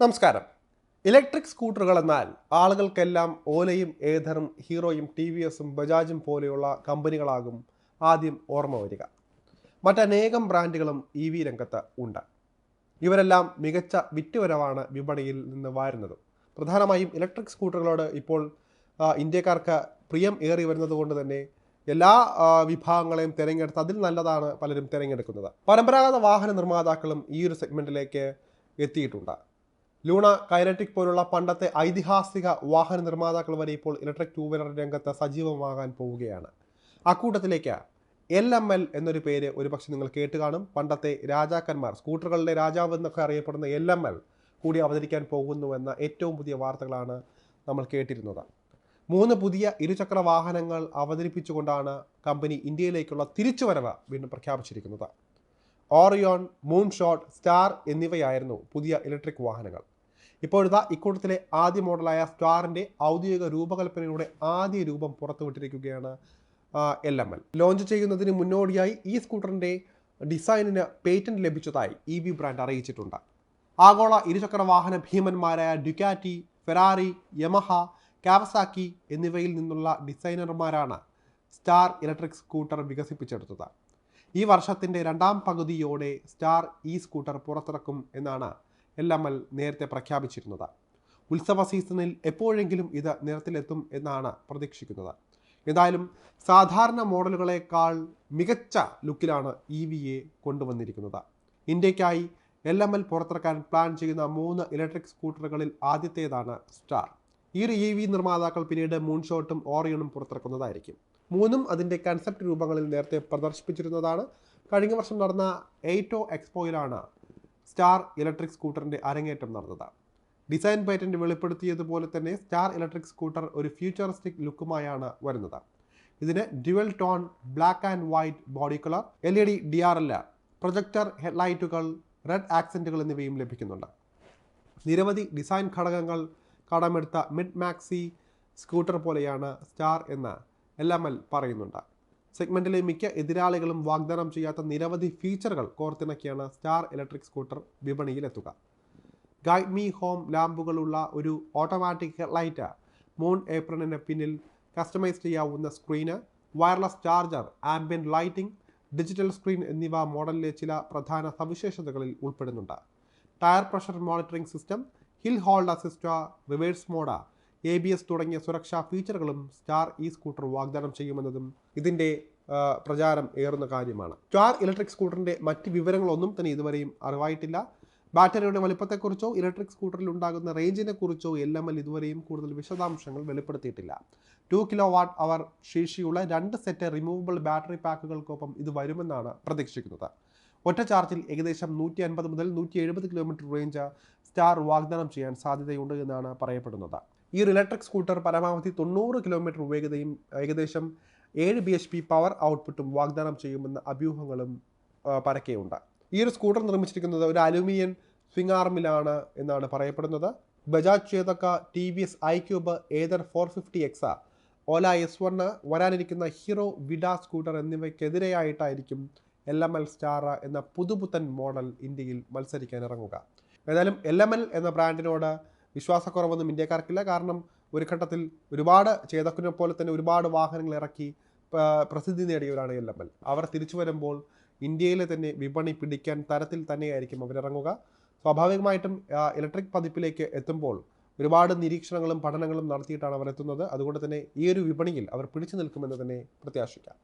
നമസ്കാരം. ഇലക്ട്രിക് സ്കൂട്ടറുകൾ എന്നാൽ ആളുകൾക്കെല്ലാം ഓലയും ഏതറും ഹീറോയും ടി വി എസും ബജാജും പോലെയുള്ള കമ്പനികളാകും ആദ്യം ഓർമ്മ വരിക. മറ്റനേകം ബ്രാൻഡുകളും ഇ വി രംഗത്ത് ഉണ്ട്. ഇവരെല്ലാം മികച്ച വിറ്റുവരവാണ് വിപണിയിൽ നിന്ന് വാരുന്നത്. പ്രധാനമായും ഇലക്ട്രിക് സ്കൂട്ടറുകളോട് ഇപ്പോൾ ഇന്ത്യക്കാർക്ക് പ്രിയം ഏറി വരുന്നത് കൊണ്ട് തന്നെ എല്ലാ വിഭാഗങ്ങളെയും തിരഞ്ഞെടുത്ത് അതിൽ നല്ലതാണ് പലരും തിരഞ്ഞെടുക്കുന്നത്. പരമ്പരാഗത വാഹന നിർമ്മാതാക്കളും ഈ ഒരു സെഗ്മെന്റിലേക്ക് എത്തിയിട്ടുണ്ട്. ലൂണ കൈനറ്റിക് പോലുള്ള പണ്ടത്തെ ഐതിഹാസിക വാഹന നിർമ്മാതാക്കൾ വരെ ഇപ്പോൾ ഇലക്ട്രിക് ടൂ വീലർ രംഗത്ത് സജീവമാകാൻ പോവുകയാണ്. അക്കൂട്ടത്തിലേക്ക് എൽ എം എൽ എന്നൊരു പേര് ഒരുപക്ഷെ നിങ്ങൾ കേട്ട് കാണും. പണ്ടത്തെ രാജാക്കന്മാർ സ്കൂട്ടറുകളുടെ രാജാവ് എന്നൊക്കെ അറിയപ്പെടുന്ന എൽ എം എൽ കൂടി അവതരിക്കാൻ പോകുന്നുവെന്ന ഏറ്റവും പുതിയ വാർത്തകളാണ് നമ്മൾ കേട്ടിരുന്നത്. മൂന്ന് പുതിയ ഇരുചക്ര വാഹനങ്ങൾ അവതരിപ്പിച്ചുകൊണ്ടാണ് കമ്പനി ഇന്ത്യയിലേക്കുള്ള തിരിച്ചുവരവ് വീണ്ടും പ്രഖ്യാപിച്ചിരിക്കുന്നത്. ഓറിയോൺ മൂൺഷോട്ട് സ്റ്റാർ എന്നിവയായിരുന്നു പുതിയ ഇലക്ട്രിക് വാഹനങ്ങൾ. ഇപ്പോഴത്തെ ഇക്കൂട്ടത്തിലെ ആദ്യ മോഡലായ സ്റ്റാറിന്റെ ഔദ്യോഗിക രൂപകൽപ്പനയുടെ ആദ്യ രൂപം പുറത്തുവിട്ടിരിക്കുകയാണ് എൽ എം എൽ. ലോഞ്ച് ചെയ്യുന്നതിന് മുന്നോടിയായി ഈ സ്കൂട്ടറിന്റെ ഡിസൈനിന് പേറ്റന്റ് ലഭിച്ചതായി ഇ വി ബ്രാൻഡ് അറിയിച്ചിട്ടുണ്ട്. ആഗോള ഇരുചക്ര വാഹന ഭീമന്മാരായ ഡ്യുക്കാറ്റി ഫെറാറി യമഹ കാവസാക്കി എന്നിവയിൽ നിന്നുള്ള ഡിസൈനർമാരാണ് സ്റ്റാർ ഇലക്ട്രിക് സ്കൂട്ടർ വികസിപ്പിച്ചെടുത്തത്. ഈ വർഷത്തിന്റെ രണ്ടാം പകുതിയോടെ സ്റ്റാർ ഈ സ്കൂട്ടർ പുറത്തിറക്കും എന്നാണ് എൽ എം നേരത്തെ പ്രഖ്യാപിച്ചിരുന്നത്. ഉത്സവ സീസണിൽ എപ്പോഴെങ്കിലും ഇത് നിരത്തിലെത്തും എന്നാണ് പ്രതീക്ഷിക്കുന്നത്. ഏതായാലും സാധാരണ മോഡലുകളെക്കാൾ മികച്ച ലുക്കിലാണ് ഇ വി എ കൊണ്ടുവന്നിരിക്കുന്നത്. ഇന്ത്യക്കായി എൽ എം എൽ പുറത്തിറക്കാൻ പ്ലാൻ ചെയ്യുന്ന മൂന്ന് ഇലക്ട്രിക് സ്കൂട്ടറുകളിൽ ആദ്യത്തേതാണ് സ്റ്റാർ. ഈ ഒരു ഇ വി നിർമ്മാതാക്കൾ പിന്നീട് മൂൺഷോട്ടും ഓറിയണും പുറത്തിറക്കുന്നതായിരിക്കും. മൂന്നും അതിന്റെ കൺസെപ്റ്റ് രൂപങ്ങളിൽ നേരത്തെ പ്രദർശിപ്പിച്ചിരുന്നതാണ്. കഴിഞ്ഞ വർഷം നടന്ന എയ്റ്റോ എക്സ്പോയിലാണ് സ്റ്റാർ ഇലക്ട്രിക് സ്കൂട്ടറിന്റെ അരങ്ങേറ്റം നടന്നത് ഡിസൈൻ പേറ്റന്റ് വെളിപ്പെടുത്തിയതുപോലെ തന്നെ സ്റ്റാർ ഇലക്ട്രിക് സ്കൂട്ടർ ഒരു ഫ്യൂച്ചറിസ്റ്റിക് ലുക്കുമായാണ് വരുന്നത്. ഇതിന് dual tone black and white body colour L E D D R L projector ഹെഡ്ലൈറ്റുകൾ red ആക്സെന്റുകൾ എന്നിവയും ലഭിക്കുന്നുണ്ട്. നിരവധി ഡിസൈൻ ഘടകങ്ങൾ കടമെടുത്ത മിഡ് മാക്സി സ്കൂട്ടർ പോലെയാണ് സ്റ്റാർ എന്ന് എൽ എം എൽ പറയുന്നുണ്ട്. സെഗ്മെന്റിലെ മിക്ക എതിരാളികളും വാഗ്ദാനം ചെയ്യാത്ത നിരവധി ഫീച്ചറുകൾ കോർത്തിണക്കിയാണ് സ്റ്റാർ ഇലക്ട്രിക് സ്കൂട്ടർ വിപണിയിലെത്തുക. ഗൈഡ് മീ ഹോം ലാമ്പുകളുള്ള ഒരു ഓട്ടോമാറ്റിക് ലൈറ്റ് മൂൺ ഏപ്രണിന് പിന്നിൽ കസ്റ്റമൈസ് ചെയ്യാവുന്ന screen wireless charger ambient lighting digital screen എന്നിവ മോഡലിലെ ചില പ്രധാന സവിശേഷതകളിൽ ഉൾപ്പെടുന്നുണ്ട്. Tyre pressure monitoring system hill hold assist reverse mode A B S തുടങ്ങിയ സുരക്ഷാ ഫീച്ചറുകളും സ്റ്റാർ ഇ സ്കൂട്ടർ വാഗ്ദാനം ചെയ്യുമെന്നതും ഇതിന്റെ പ്രചാരം ഏറുന്ന കാര്യമാണ്. സ്റ്റാർ ഇലക്ട്രിക് സ്കൂട്ടറിന്റെ മറ്റ് വിവരങ്ങളൊന്നും തന്നെ ഇതുവരെയും അറിവായിട്ടില്ല. ബാറ്ററിയുടെ വലിപ്പത്തെക്കുറിച്ചോ ഇലക്ട്രിക് സ്കൂട്ടറിൽ ഉണ്ടാകുന്ന റേഞ്ചിനെ കുറിച്ചോ എൽ എം എൽ ഇതുവരെയും കൂടുതൽ വിശദാംശങ്ങൾ വെളിപ്പെടുത്തിയിട്ടില്ല. ടു കിലോ വാട്ട് അവർ ശേഷിയുള്ള രണ്ട് സെറ്റ് റിമൂവബിൾ ബാറ്ററി പാക്കുകൾക്കൊപ്പം ഇത് വരുമെന്നാണ് പ്രതീക്ഷിക്കുന്നത്. ഒറ്റ ചാർജിൽ ഏകദേശം നൂറ്റി അൻപത് മുതൽ നൂറ്റി എഴുപത് കിലോമീറ്റർ റേഞ്ച് സ്റ്റാർ വാഗ്ദാനം ചെയ്യാൻ സാധ്യതയുണ്ട് എന്നാണ് പറയപ്പെടുന്നത്. ഈ ഒരു ഇലക്ട്രിക് സ്കൂട്ടർ പരമാവധി തൊണ്ണൂറ് കിലോമീറ്റർ വേഗതയും ഏകദേശം ഏഴ് ബി എച്ച് പി പവർ ഔട്ട്പുട്ടും വാഗ്ദാനം ചെയ്യുമെന്ന അഭ്യൂഹങ്ങളും പരക്കെയുണ്ട്. ഈ ഒരു സ്കൂട്ടർ നിർമ്മിച്ചിരിക്കുന്നത് ഒരു അലുമിനിയം സ്വിംഗ് ആർമിലാണ് എന്നാണ് പറയപ്പെടുന്നത്. Bajaj Chetak T V S I cube Ather four fifty X Ola S one വരാനിരിക്കുന്ന ഹീറോ വിഡ സ്കൂട്ടർ എന്നിവയ്ക്കെതിരെയായിട്ടായിരിക്കും എൽ എം എൽ സ്റ്റാർ എന്ന പുതുപുത്തൻ മോഡൽ ഇന്ത്യയിൽ മത്സരിക്കാൻ ഇറങ്ങുക. ഏതായാലും എൽ എം എൽ എന്ന ബ്രാൻഡിനോട് വിശ്വാസക്കുറവൊന്നും ഇന്ത്യക്കാർക്കില്ല. കാരണം ഒരു ഘട്ടത്തിൽ ഒരുപാട് ചേതക്കിനെ പോലെ തന്നെ ഒരുപാട് വാഹനങ്ങൾ ഇറക്കി പ്രസിദ്ധി നേടിയവരാണ് എൽ എം എൽ. അവർ തിരിച്ചു വരുമ്പോൾ ഇന്ത്യയിലെ തന്നെ വിപണി പിടിക്കാൻ തരത്തിൽ തന്നെയായിരിക്കും അവരിറങ്ങുക. സ്വാഭാവികമായിട്ടും ഇലക്ട്രിക് പതിപ്പിലേക്ക് എത്തുമ്പോൾ ഒരുപാട് നിരീക്ഷണങ്ങളും പഠനങ്ങളും നടത്തിയിട്ടാണ് അവർ എത്തുന്നത് അതുകൊണ്ട് തന്നെ ഈ ഒരു വിപണിയിൽ അവർ പിടിച്ചു നിൽക്കുമെന്ന് തന്നെ പ്രത്യാശിക്കാം.